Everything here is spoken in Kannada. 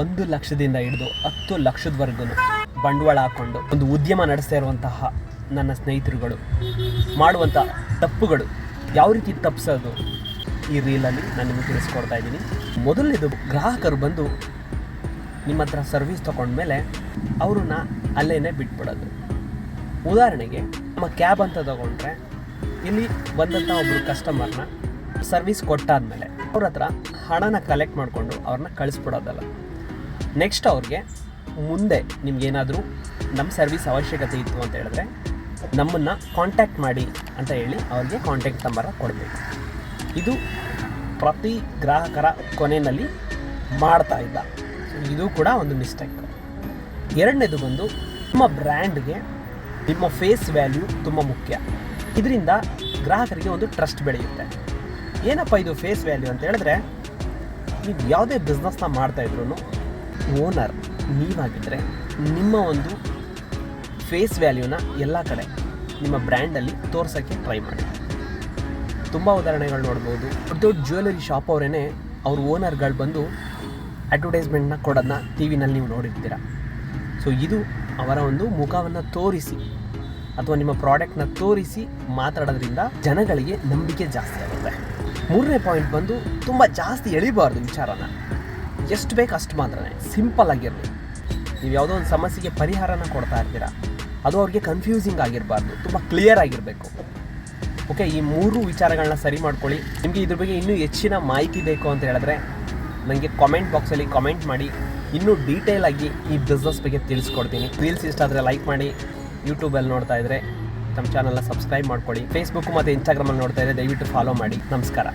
ಒಂದು ಲಕ್ಷದಿಂದ ಹಿಡಿದು ಹತ್ತು ಲಕ್ಷದವರೆಗೂ ಬಂಡವಾಳ ಹಾಕ್ಕೊಂಡು ಒಂದು ಉದ್ಯಮ ನಡೆಸ್ತಾ ಇರುವಂತಹ ನನ್ನ ಸ್ನೇಹಿತರುಗಳು ಮಾಡುವಂಥ ತಪ್ಪುಗಳು ಯಾವ ರೀತಿ ತಪ್ಪಿಸೋದು ಈ ರೀಲಲ್ಲಿ ನಾನು ನಿಮಗೆ ತಿಳಿಸ್ಕೊಡ್ತಾ ಇದ್ದೀನಿ. ಮೊದಲನೇದು ಗ್ರಾಹಕರು ಬಂದು ನಿಮ್ಮ ಹತ್ರ ಸರ್ವಿಸ್ ತೊಗೊಂಡ್ಮೇಲೆ ಅವ್ರನ್ನ ಅಲ್ಲೇನೆ ಬಿಟ್ಬಿಡೋದು. ಉದಾಹರಣೆಗೆ, ನಮ್ಮ ಕ್ಯಾಬ್ ಅಂತ ತೊಗೊಂಡ್ರೆ ಇಲ್ಲಿ ಬಂದಂಥ ಒಬ್ಬರು ಕಸ್ಟಮರ್ನ ಸರ್ವಿಸ್ ಕೊಟ್ಟಾದ್ಮೇಲೆ ಅವ್ರ ಹತ್ರ ಹಣನ ಕಲೆಕ್ಟ್ ಮಾಡಿಕೊಂಡು ಅವ್ರನ್ನ ಕಳಿಸ್ಬಿಡೋದಲ್ಲ. ನೆಕ್ಸ್ಟ್ ಅವ್ರಿಗೆ ಮುಂದೆ ನಿಮ್ಗೇನಾದರೂ ನಮ್ಮ ಸರ್ವಿಸ್ ಅವಶ್ಯಕತೆ ಇತ್ತು ಅಂತ ಹೇಳಿದ್ರೆ ನಮ್ಮನ್ನು ಕಾಂಟ್ಯಾಕ್ಟ್ ಮಾಡಿ ಅಂತ ಹೇಳಿ ಅವ್ರಿಗೆ ಕಾಂಟ್ಯಾಕ್ಟ್ ನಂಬರ ಕೊಡಬೇಕು. ಇದು ಪ್ರತಿ ಗ್ರಾಹಕರ ಕೊನೆಯಲ್ಲಿ ಮಾಡ್ತಾ ಸೊ ಇದು ಕೂಡ ಒಂದು ಮಿಸ್ಟೇಕ್ ಎರಡನೇದು ಬಂದು ನಿಮ್ಮ ಬ್ರ್ಯಾಂಡ್ಗೆ ನಿಮ್ಮ ಫೇಸ್ ವ್ಯಾಲ್ಯೂ ತುಂಬ ಮುಖ್ಯ. ಇದರಿಂದ ಗ್ರಾಹಕರಿಗೆ ಒಂದು ಟ್ರಸ್ಟ್ ಬೆಳೆಯುತ್ತೆ. ಏನಪ್ಪ ಇದು ಫೇಸ್ ವ್ಯಾಲ್ಯೂ ಅಂತ ಹೇಳಿದ್ರೆ, ನೀವು ಯಾವುದೇ ಬಿಸ್ನೆಸ್ನ ಮಾಡ್ತಾಯಿದ್ರು ಓನರ್ ನೀವಾಗಿದ್ದರೆ ನಿಮ್ಮ ಒಂದು ಫೇಸ್ ವ್ಯಾಲ್ಯೂನ ಎಲ್ಲ ಕಡೆ ನಿಮ್ಮ ಬ್ರ್ಯಾಂಡಲ್ಲಿ ತೋರ್ಸೋಕ್ಕೆ ಟ್ರೈ ಮಾಡಿ. ತುಂಬ ಉದಾಹರಣೆಗಳು ನೋಡ್ಬೋದು. ದೊಡ್ಡ ದೊಡ್ಡ ಜ್ಯುವೆಲರಿ ಶಾಪ್ ಅವರೇ ಅವ್ರ ಓನರ್ಗಳು ಬಂದು ಅಡ್ವರ್ಟೈಸ್ಮೆಂಟ್ನ ಕೊಡೋದನ್ನ ಟಿ ವಿನಲ್ಲಿ ನೀವು ನೋಡಿರ್ತೀರ. ಸೊ ಇದು ಅವರ ಒಂದು ಮುಖವನ್ನು ತೋರಿಸಿ ಅಥವಾ ನಿಮ್ಮ ಪ್ರಾಡಕ್ಟ್ನ ತೋರಿಸಿ ಮಾತಾಡೋದ್ರಿಂದ ಜನಗಳಿಗೆ ನಂಬಿಕೆ ಜಾಸ್ತಿ ಆಗುತ್ತೆ. ಮೂರನೇ ಪಾಯಿಂಟ್ ಬಂದು ತುಂಬ ಜಾಸ್ತಿ ಎಳಿಬಾರ್ದು ವಿಚಾರನ. ಎಷ್ಟು ಬೇಕು ಅಷ್ಟು ಮಾತ್ರ ಸಿಂಪಲ್ ಆಗಿರಲಿ. ನೀವು ಯಾವುದೋ ಒಂದು ಸಮಸ್ಯೆಗೆ ಪರಿಹಾರನ ಕೊಡ್ತಾ ಇರ್ತೀರಾ, ಅದು ಅವ್ರಿಗೆ ಕನ್ಫ್ಯೂಸಿಂಗ್ ಆಗಿರಬಾರ್ದು. ತುಂಬ ಕ್ಲಿಯರ್ ಆಗಿರಬೇಕು. ಓಕೆ ಈ ಮೂರು ವಿಚಾರಗಳನ್ನ ಸರಿ ಮಾಡ್ಕೊಳ್ಳಿ. ನಿಮಗೆ ಇದ್ರ ಬಗ್ಗೆ ಇನ್ನೂ ಹೆಚ್ಚಿನ ಮಾಹಿತಿ ಬೇಕು ಅಂತ ಹೇಳಿದ್ರೆ ನನಗೆ ಕಾಮೆಂಟ್ ಬಾಕ್ಸಲ್ಲಿ ಕಾಮೆಂಟ್ ಮಾಡಿ, ಇನ್ನೂ ಡೀಟೇಲ್ ಆಗಿ ಈ ಬಿಸ್ನೆಸ್ ಬಗ್ಗೆ ತಿಳಿಸ್ಕೊಡ್ತೀನಿ. ರೀಲ್ಸ್ ಇಷ್ಟ ಆದರೆ ಲೈಕ್ ಮಾಡಿ ಯೂಟ್ಯೂಬಲ್ಲಿ ನೋಡ್ತಾ ಇದ್ದರೆ ನಮ್ಮ ಚಾನಲ್ನ ಸಬ್ಸ್ಕ್ರೈಬ್ ಮಾಡ್ಕೊಳ್ಳಿ. ಫೇಸ್ಬುಕ್ ಮತ್ತು ಇನ್ಸ್ಟಾಗ್ರಾಮಲ್ಲಿ ನೋಡ್ತಾ ಇದ್ದರೆ ದಯವಿಟ್ಟು ಫಾಲೋ ಮಾಡಿ. ನಮಸ್ಕಾರ.